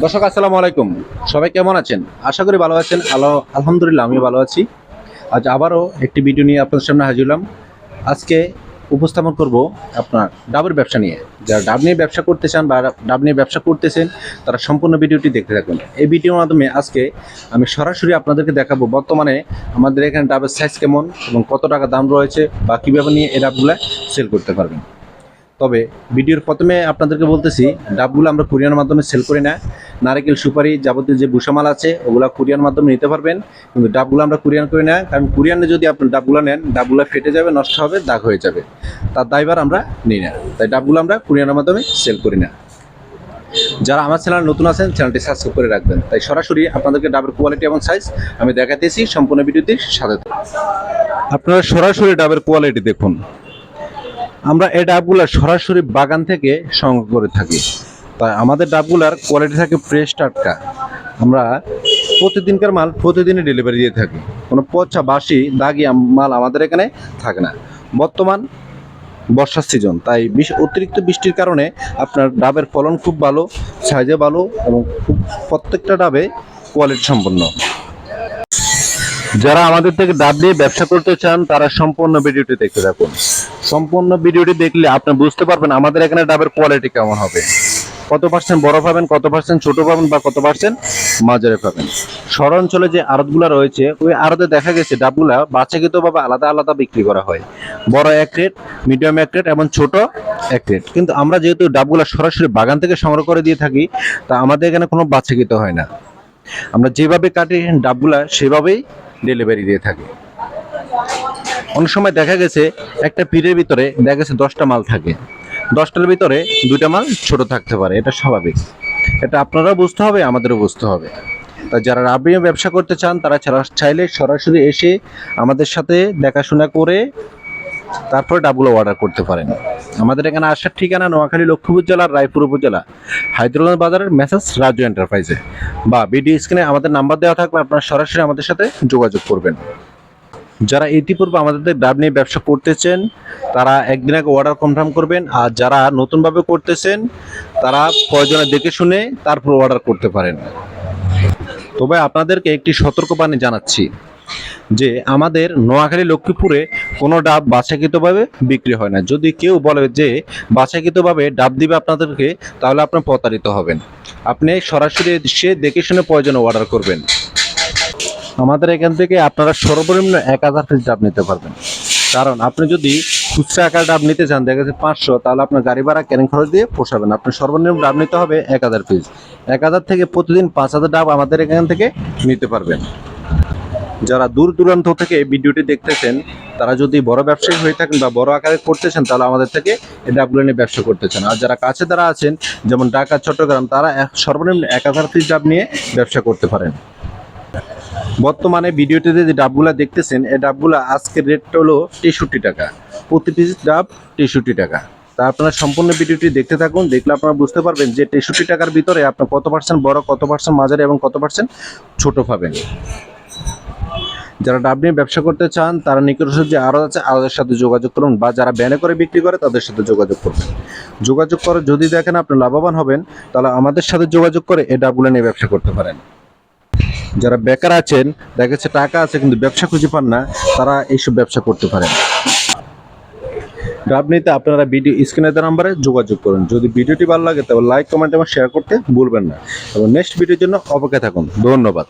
দর্শক, আসসালামু আলাইকুম। সবাই কেমন আছেন? আশা করি ভালো আছেন। আলো আলহামদুলিল্লাহ আমি ভালো আছি। আজ আবারও একটি ভিডিও নিয়ে আপনাদের সামনে হাজির হলাম। আজকে উপস্থাপন করব আপনার ডাবের ব্যবসা নিয়ে। যারা ডাব নিয়ে ব্যবসা করতে চান বা ডাব নিয়ে ব্যবসা করতেছেন, তারা সম্পূর্ণ ভিডিওটি দেখতে থাকুন। এই ভিডিওর মাধ্যমে আজকে আমি সরাসরি আপনাদেরকে দেখাবো বর্তমানে আমাদের এখানে ডাবের সাইজ কেমন এবং কত টাকা দাম রয়েছে বা কীভাবে নিয়ে এই ডাবগুলো সেল করতে পারবেন। তবে ভিডিওর প্রথমে আপনাদেরকে বলতেছি, ডাবগুলো আমরা কুরিয়ার মাধ্যমে সেল করি না। নারকেল, সুপারি যাবতীয় যে ভুষামাল আছে, ওগুলো কুরিয়ার মাধ্যমে নিতে পারবেন। কিন্তু ডাবগুলো আমরা কুরিয়ান করি না, কারণ কুরিয়ানে যদি আপনি ডাবগুলো নেন, ডাবগুলো ফেটে যাবে, নষ্ট হবে, দাগ হয়ে যাবে। তার দায়বার আমরা নিই না। তাই ডাবগুলো আমরা কুরিয়ানের মাধ্যমে সেল করি না। যারা আমার চ্যানেল নতুন আছেন চ্যানেলটি সাবস্ক্রাইব করে রাখবেন। তাই সরাসরি আপনাদেরকে ডাবের কোয়ালিটি এবং সাইজ আমি দেখাতেছি সম্পূর্ণ ভিডিওটির সাথে আপনারা সরাসরি ডাবের কোয়ালিটি দেখুন। আমরা এই ডাবগুলা সরাসরি বাগান থেকে সংগ্রহ করে থাকি। তাই আমাদের ডাবগুলার কোয়ালিটি থাকে ফ্রেশ টাটকা। আমরা প্রতিদিনকার মাল প্রতিদিনই ডেলিভারি দিয়ে থাকি। কোনো পচা বাসি দাগি মাল আমাদের এখানে থাকে না। বর্তমান বর্ষার সিজন তাই বিশ- অতিরিক্ত বৃষ্টির কারণে আপনার ডাবের ফলন খুব ভালো সাইজে ভালো এবং খুব প্রত্যেকটা ডাবে কোয়ালিটি সম্পন্ন। যারা আমাদের থেকে ডাব নিয়ে ব্যবসা করতে চান, তারা সম্পূর্ণ ভিডিওটি দেখতে থাকুন। সম্পূর্ণ ভিডিওটি দেখলে আপনি বুঝতে পারবেন আমাদের এখানে ডাবের কোয়ালিটি কেমন হবে। কত পার্সেন্ট বড় পাবেন, কত পার্সেন্ট ছোট পাবেন বা কত পার্সেন্ট মাঝারে পাবেন। শহর অঞ্চলে যে আড়তগুলো রয়েছে, ওই আড়তে দেখা গেছে ডাবগুলা বাচ্চাকৃতভাবে আলাদা আলাদা বিক্রি করা হয়। বড় এক রেট মিডিয়াম এক রেট এবং ছোট এক রেট কিন্তু আমরা যেহেতু ডাবগুলা সরাসরি বাগান থেকে সংগ্রহ করে দিয়ে থাকি, তা আমাদের এখানে কোনো বাচ্চাকৃত হয় না। আমরা যেভাবে কাটি ডাবগুলা, সেভাবেই ডেলিভারি দিয়ে থাকি। অনেক সময় দেখা গেছে একটা পিঠের ভিতরে দেখা গেছে দশটা মাল থাকে। দশটার ভিতরে দুইটা মাল ছোট থাকতে পারে, এটা স্বাভাবিক। এটা আপনারাও বুঝতে হবে, আমাদেরও বুঝতে হবে। তা যারা রাবিও ব্যবসা করতে চান, তারা চাইলে সরাসরি এসে আমাদের সাথে দেখাশোনা করে তারপরে ডাবগুলো অর্ডার করতে পারেন। আমাদের এখানে আসার ঠিকানা নোয়াখালী লক্ষ্মীপুর জেলার রায়পুর উপজেলা, হায়দ্রাবাদ বাজারের মেসেজ রাজু এন্টারপ্রাইজে। বা ভিডিও স্ক্রিনে আমাদের নাম্বার দেওয়া থাকবে আপনারা সরাসরি আমাদের সাথে যোগাযোগ করবেন। যারা ইতিপূর্বে আমাদের ডাব নিয়ে ব্যবসা করতেছেন, তারা একদিন আগে অর্ডার কনফার্ম করবেন, আর যারা নতুনভাবে করতেছেন, তারা প্রয়োজনে দেখে শুনে তারপর অর্ডার করতে পারেন। তবে আপনাদেরকে একটি সতর্কবাণী জানাচ্ছি যে আমাদের নোয়াখালী লক্ষ্মীপুরে কোনো ডাব বাছাকৃতভাবে বিক্রি হয় না। যদি কেউ বলে যে বাছাকৃতভাবে ডাব দিবে আপনাদেরকে, তাহলে আপনার প্রতারিত হবেন। আপনি সরাসরি সে দেখে শুনে প্রয়োজনে অর্ডার করবেন? আমাদের এখান থেকে আপনারা সর্বনিম্ন এক হাজার পিস ডাব নিতে পারবেন। কারণ আপনি যদি খুচরা আকার ডাব নিতে চান, দেখা যাচ্ছে পাঁচশো, তাহলে আপনার গাড়ি ভাড়া ক্যারিং খরচ দিয়ে পোষাবেন? আপনার সর্বনিম্ন ডাব নিতে হবে এক হাজার পিস এক হাজার থেকে প্রতিদিন পাঁচ হাজার ডাব আমাদের এখান থেকে নিতে পারবেন। যারা দূর দূরান্ত থেকে ভিডিওটি দেখতেছেন, তারা যদি বড় ব্যবসায়ী হয়ে থাকেন বা বড় আকারে করতেছেন, তাহলে আমাদের থেকে এই ডাবগুলো নিয়ে ব্যবসা করতে চান। আর যারা কাছে তারা আছেন, যেমন ঢাকা, চট্টগ্রাম, তারা সর্বনিম্ন এক হাজার পিস ডাব নিয়ে ব্যবসা করতে পারেন। বর্তমানে ভিডিওটিতে যে ডাবগুলা দেখতেছেন, এই ডাবগুলা আজকের রেটটা হলো তেষট্টি টাকা। প্রতি পিস ডাব তেষট্টি টাকা। তা আপনারা সম্পূর্ণ ভিডিওটি দেখতে থাকুন, দেখলে আপনারা বুঝতে পারবেন যে তেষট্টি টাকার ভিতরে আপনার কত পার্সেন্ট বড়, কত পার্সেন্ট মাঝারি এবং কত পার্সেন্ট ছোট পাবেন। যারা ডাব নিয়ে ব্যবসা করতে চান, তারা নিকটস্থ যে আরও আছে আরোদের সাথে যোগাযোগ করুন বা যারা ব্যানে করে বিক্রি করে, তাদের সাথে যোগাযোগ করবেন। যোগাযোগ করে যদি দেখেন আপনি লাভবান হবেন, তাহলে আমাদের সাথে যোগাযোগ করে এই ডাবগুলো নিয়ে ব্যবসা করতে পারেন। যারা বেকার আছেন, দেখা যাচ্ছে টাকা আছে কিন্তু ব্যবসা খুঁজে পান না, তারা এইসব ব্যবসা করতে পারেন। ডাব নিতে আপনারা ভিডিও স্ক্রিনের নাম্বারে যোগাযোগ করুন। যদি ভিডিওটি ভালো লাগে তবে লাইক, কমেন্ট এবং শেয়ার করতে ভুলবেন না। এবং নেক্সট ভিডিওর জন্য অপেক্ষা থাকুন। ধন্যবাদ।